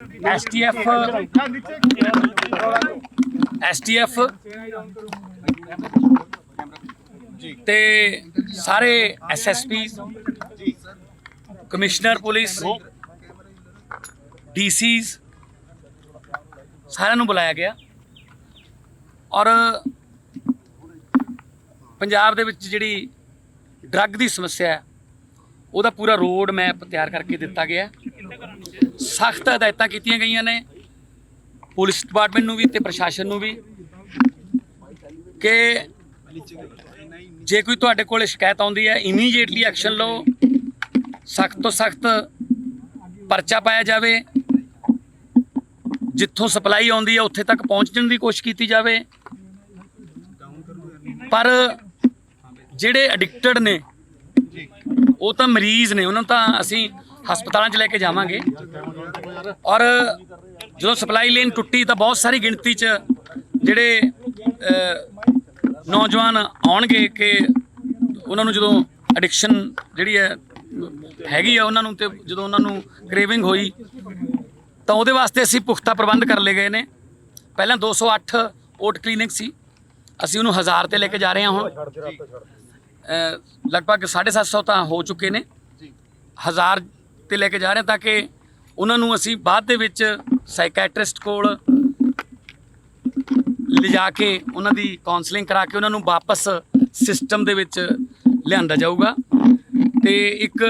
STF STF ਤੇ ਸਾਰੇ SSP commissioner police DCs ਸਾਰਿਆਂ ਨੂੰ ਬੁਲਾਇਆ ਗਿਆ। ਔਰ ਪੰਜਾਬ ਦੇ ਵਿੱਚ ਜਿਹੜੀ ਡਰੱਗ ਦੀ ਸਮੱਸਿਆ ਹੈ, ਉਹਦਾ ਪੂਰਾ ਰੋਡ ਮੈਪ ਤਿਆਰ ਕਰਕੇ ਦਿੱਤਾ ਗਿਆ ਹੈ। ਸਖਤ ਹਦਾਇਤਾਂ ਕੀਤੀਆਂ ਗਈਆਂ ਨੇ, ਪੁਲਿਸ ਡਿਪਾਰਟਮੈਂਟ ਨੂੰ ਵੀ ਤੇ ਪ੍ਰਸ਼ਾਸਨ ਨੂੰ ਵੀ ਕਿ ਜੇ ਕੋਈ ਤੁਹਾਡੇ ਕੋਲ ਸ਼ਿਕਾਇਤ ਆਉਂਦੀ ਹੈ ਇਮੀਡੀਏਟਲੀ ਐਕਸ਼ਨ ਲਓ, ਸਖਤ ਤੋਂ ਸਖਤ ਪਰਚਾ ਪਾਇਆ ਜਾਵੇ, ਜਿੱਥੋਂ ਸਪਲਾਈ ਆਉਂਦੀ ਹੈ, ਉੱਥੇ ਤੱਕ ਪਹੁੰਚਣ ਦੀ ਕੋਸ਼ਿਸ਼ ਕੀਤੀ ਜਾਵੇ। ਪਰ ਜਿਹੜੇ ਐਡਿਕਟਡ ਨੇ, ਉਹ ਤਾਂ ਮਰੀਜ਼ ਨੇ, ਉਹਨਾਂ ਨੂੰ ਤਾਂ ਅਸੀਂ ਹਸਪਤਾਲਾਂ 'ਚ ਲੈ ਕੇ ਜਾਵਾਂਗੇ। ਔਰ ਜਦੋਂ ਸਪਲਾਈ ਲਾਈਨ ਟੁੱਟੀ ਤਾਂ ਬਹੁਤ ਸਾਰੀ ਗਿਣਤੀ 'ਚ ਜਿਹੜੇ ਨੌਜਵਾਨ ਆਉਣਗੇ ਕਿ ਉਹਨਾਂ ਨੂੰ ਜਦੋਂ ਐਡਿਕਸ਼ਨ ਜਿਹੜੀ ਹੈ, ਹੈਗੀ ਆ ਉਹਨਾਂ ਨੂੰ ਤੇ ਜਦੋਂ ਉਹਨਾਂ ਨੂੰ ਕ੍ਰੇਵਿੰਗ ਹੋਈ, ਤਾਂ ਉਹਦੇ ਵਾਸਤੇ ਅਸੀਂ ਪੁਖਤਾ ਪ੍ਰਬੰਧ ਕਰ ਲਏ ਗਏ ਨੇ। ਪਹਿਲਾਂ 208 ਓਟ ਕਲੀਨਿਕ ਸੀ। ਅਸੀਂ ਉਹਨੂੰ 1000 ਤੇ ਲੈ ਕੇ ਜਾ ਰਹੇ ਹਾਂ ਹੁਣ। ਅਹ, ਲਗਭਗ 750 ਤਾਂ ਹੋ ਚੁੱਕੇ ਨੇ। ਹਜ਼ਾਰ ਤੇ ਲੈ ਕੇ ਜਾ ਰਹੇ ਹਾਂ ਤਾਂ ਕਿ ਉਹਨਾਂ ਨੂੰ ਅਸੀਂ ਬਾਅਦ ਦੇ ਵਿੱਚ ਸਾਈਕੈਟ੍ਰਿਸਟ ਕੋਲ ਲਿਜਾ ਕੇ ਉਹਨਾਂ ਦੀ ਕਾਉਂਸਲਿੰਗ ਕਰਾ ਕੇ ਉਹਨਾਂ ਨੂੰ ਵਾਪਸ ਸਿਸਟਮ ਦੇ ਵਿੱਚ ਲਿਆਂਦਾ ਜਾਊਗਾ। ਤੇ ਇੱਕ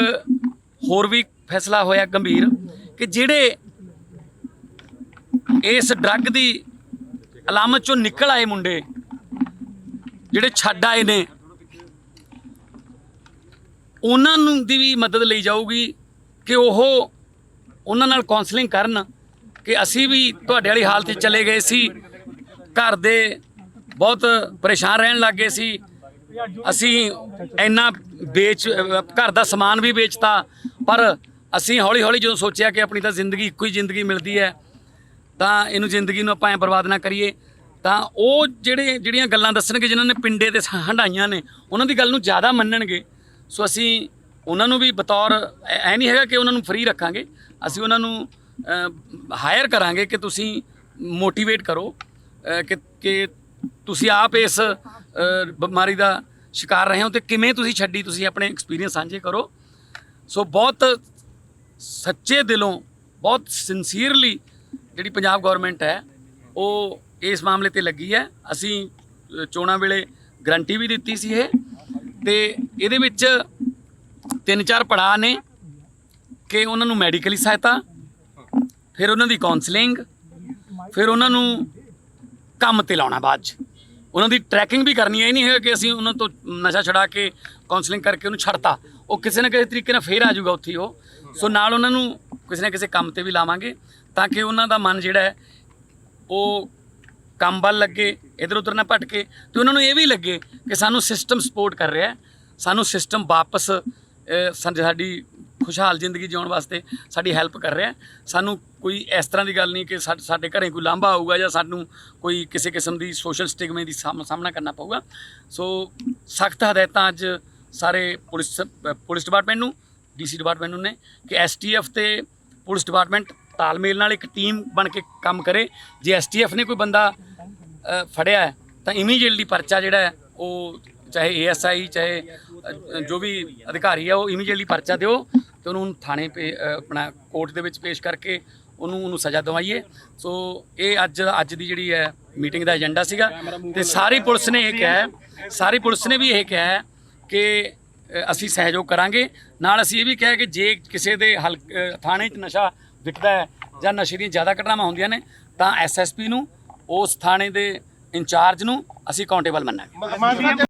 ਹੋਰ ਵੀ ਫੈਸਲਾ ਹੋਇਆ ਗੰਭੀਰ ਕਿ ਜਿਹੜੇ ਇਸ ਡਰੱਗ ਦੀ ਅਲਾਮਤ ਚੋਂ ਨਿਕਲ ਆਏ ਮੁੰਡੇ, ਜਿਹੜੇ ਛੱਡ ਆਏ ਨੇ, ਉਹਨਾਂ ਨੂੰ ਦੀ ਵੀ ਮਦਦ ਲਈ ਜਾਊਗੀ। ਕਿ ਉਹ ਉਹਨਾਂ ਨਾਲ ਕਾਉਂਸਲਿੰਗ ਕਰਨ ਕਿ ਅਸੀਂ ਵੀ ਤੁਹਾਡੇ ਵਾਲੀ ਹਾਲਤ 'ਚ ਚਲੇ ਗਏ ਸੀ, ਘਰ ਦੇ ਬਹੁਤ ਪਰੇਸ਼ਾਨ ਰਹਿਣ ਲੱਗੇ ਸੀ। ਅਸੀਂ ਇੰਨਾ ਵੇਚ, ਘਰ ਦਾ ਸਮਾਨ ਵੀ ਵੇਚਤਾ, ਪਰ ਅਸੀਂ ਹੌਲੀ ਹੌਲੀ ਜਦੋਂ ਸੋਚਿਆ ਕਿ ਆਪਣੀ ਤਾਂ ਜ਼ਿੰਦਗੀ, ਇੱਕੋ ਹੀ ਜ਼ਿੰਦਗੀ ਮਿਲਦੀ ਹੈ, ਤਾਂ ਇਹਨੂੰ ਜ਼ਿੰਦਗੀ ਨੂੰ ਆਪਾਂ ਐ ਬਰਬਾਦ ਨਾ ਕਰੀਏ, ਤਾਂ ਉਹ ਜਿਹੜੇ, ਜਿਹੜੀਆਂ ਗੱਲਾਂ ਦੱਸਣਗੇ ਜਿਨ੍ਹਾਂ ਨੇ ਪਿੰਡੇ ਤੇ ਹੰਡਾਈਆਂ ਨੇ, ਉਹਨਾਂ ਦੀ ਗੱਲ ਨੂੰ ਜ਼ਿਆਦਾ ਮੰਨਣਗੇ। ਸੋ ਅਸੀਂ ਉਹਨਾਂ ਨੂੰ ਵੀ ਬਤੌਰ ਐ ਨਹੀਂ ਹੈਗਾ ਕਿ ਉਹਨਾਂ ਨੂੰ ਫ੍ਰੀ ਰੱਖਾਂਗੇ। ਅਸੀਂ ਉਹਨਾਂ ਨੂੰ ਹਾਇਰ ਕਰਾਂਗੇ ਕਿ ਤੁਸੀਂ ਮੋਟੀਵੇਟ ਕਰੋ ਕਿ ਕਿ ਤੁਸੀਂ ਆਪ ਇਸ ਬਿਮਾਰੀ ਦਾ ਸ਼ਿਕਾਰ ਰਹੇ ਹੋ ਤੇ ਕਿਵੇਂ ਤੁਸੀਂ ਛੱਡੀ ਤੁਸੀਂ ਆਪਣੇ ਐਕਸਪੀਰੀਅੰਸ ਸਾਂਝੇ ਕਰੋ। ਸੋ ਬਹੁਤ ਸੱਚੇ ਦਿਲੋਂ, ਬਹੁਤ ਸਿੰਸੀਅਰਲੀ ਜਿਹੜੀ ਪੰਜਾਬ ਗਵਰਨਮੈਂਟ ਹੈ, ਉਹ ਇਸ ਮਾਮਲੇ ਤੇ ਲੱਗੀ ਹੈ। ਅਸੀਂ ਚੋਣਾਂ ਵੇਲੇ ਗਰੰਟੀ ਵੀ ਦਿੱਤੀ ਸੀ ਇਹ ਤੇ ਇਹਦੇ ਵਿੱਚ ਤਿੰਨ ਚਾਰ ਪੜਾਅ ਨੇ ਕਿ ਉਹਨਾਂ ਨੂੰ ਮੈਡੀਕਲੀ ਸਹਾਇਤਾ, ਫਿਰ ਉਹਨਾਂ ਦੀ ਕਾਉਂਸਲਿੰਗ ਫਿਰ ਉਹਨਾਂ ਨੂੰ ਕੰਮ ਤੇ ਲਾਉਣਾ ਬਾਅਦ ਚ। ਉਹਨਾਂ ਦੀ ਟਰੈਕਿੰਗ ਵੀ ਕਰਨੀ ਹੈ, ਇਹ ਨਹੀਂ ਹੈ ਕਿ ਅਸੀਂ ਉਹਨਾਂ ਤੋਂ ਨਸ਼ਾ ਛੁਡਾ ਕੇ ਕਾਉਂਸਲਿੰਗ ਕਰਕੇ ਉਹਨੂੰ ਛੱਡਤਾ। ਉਹ ਕਿਸੇ ਨਾ ਕਿਸੇ ਤਰੀਕੇ ਨਾਲ ਫੇਰ ਆ ਜਾਊਗਾ ਉੱਥੇ ਉਹ। ਸੋ ਨਾਲ ਉਹਨਾਂ ਨੂੰ ਕਿਸੇ ਨਾ ਕਿਸੇ ਕੰਮ ਤੇ ਵੀ ਲਾਵਾਂਗੇ ਤਾਂ ਕਿ ਉਹਨਾਂ ਦਾ ਮਨ ਜਿਹੜਾ ਹੈ, ਉਹ ਕੰਮ ਵੱਲ ਲੱਗੇ ਇਧਰ ਉਧਰ ਨਾ ਭਟਕੇ। ਤੇ ਉਹਨਾਂ ਨੂੰ ਇਹ ਵੀ ਲੱਗੇ ਕਿ ਸਾਨੂੰ ਸਿਸਟਮ ਸਪੋਰਟ ਕਰ ਰਿਹਾ ਸਾਨੂੰ ਸਿਸਟਮ ਵਾਪਸ ਸਾਡੀ ਖੁਸ਼ਹਾਲ ਜ਼ਿੰਦਗੀ ਜਿਉਣ ਵਾਸਤੇ ਸਾਡੀ ਹੈਲਪ ਕਰ ਰਿਹਾ ਸਾਨੂੰ ਕੋਈ ਇਸ ਤਰ੍ਹਾਂ ਦੀ ਗੱਲ ਨਹੀਂ ਕਿ ਸਾਡੇ ਘਰੇ ਕੋਈ ਲਾਂਭਾ ਆਊਗਾ ਜਾਂ ਸਾਨੂੰ ਕੋਈ ਕਿਸੇ ਕਿਸਮ ਦੀ ਸੋਸ਼ਲ ਸਟਿਗਮੇ ਦੀ ਸਾਹਮ- ਸਾਹਮਣਾ ਕਰਨਾ ਪਊਗਾ। ਸੋ ਸਖਤ ਹਦਾਇਤਾਂ ਅੱਜ ਸਾਰੇ ਪੁਲਿਸ ਪੁਲਿਸ ਡਿਪਾਰਟਮੈਂਟ ਨੂੰ, ਡੀਸੀ ਡਿਪਾਰਟਮੈਂਟ ਨੂੰ ਨੇ ਕਿ ਐਸਟੀਐਫ ਤੇ ਪੁਲਿਸ ਡਿਪਾਰਟਮੈਂਟ ਤਾਲਮੇਲ ਨਾਲ ਇੱਕ ਟੀਮ ਬਣ ਕੇ ਕੰਮ ਕਰੇ। ਜੇ ਐਸਟੀਐਫ ਨੇ ਕੋਈ ਬੰਦਾ ਫੜਿਆ ਤਾਂ ਇਮੀਡੀਏਟਲੀ ਪਰਚਾ ਜਿਹੜਾ ਉਹ ਚਾਹੇ ਏਐਸਆਈ ਚਾਹੇ ਜੋ ਵੀ ਅਧਿਕਾਰੀ ਆ, ਉਹ ਇਮੀਡੀਏਟਲੀ ਪਰਚਾ ਦਿਓ ਤੇ ਉਹਨੂੰ ਥਾਣੇ ਪੇ ਆਪਣਾ ਕੋਰਟ ਦੇ ਵਿੱਚ ਪੇਸ਼ ਕਰਕੇ ਉਹਨੂੰ ਉਹਨੂੰ ਸਜ਼ਾ ਦਵਾਈਏ। ਸੋ ਇਹ ਅੱਜ ਅੱਜ ਦੀ ਜਿਹੜੀ ਹੈ ਮੀਟਿੰਗ ਦਾ ਏਜੰਡਾ ਸੀਗਾ ਤੇ ਸਾਰੀ ਪੁਲਿਸ ਨੇ ਇਹ ਕਿਹਾ ਸਾਰੀ ਪੁਲਿਸ ਨੇ ਵੀ ਇਹ ਕਿਹਾ ਕਿ ਅਸੀਂ ਸਹਿਯੋਗ ਕਰਾਂਗੇ। ਨਾਲ ਅਸੀਂ ਇਹ ਵੀ ਕਿਹਾ ਕਿ ਜੇ ਕਿਸੇ ਦੇ ਹਲ ਥਾਣੇ 'ਚ ਨਸ਼ਾ ਵਿਕਦਾ ਹੈ ਜਾਂ ਨਸ਼ੇ ਦੀਆਂ ਜ਼ਿਆਦਾ ਘਟਨਾਵਾਂ ਹੁੰਦੀਆਂ ਨੇ, ਤਾਂ ਐਸਐਸਪੀ ਨੂੰ, ਉਸ ਥਾਣੇ ਦੇ ਇੰਚਾਰਜ ਨੂੰ ਅਸੀਂ ਅਕਾਊਂਟੇਬਲ ਮੰਨਾਂਗੇ।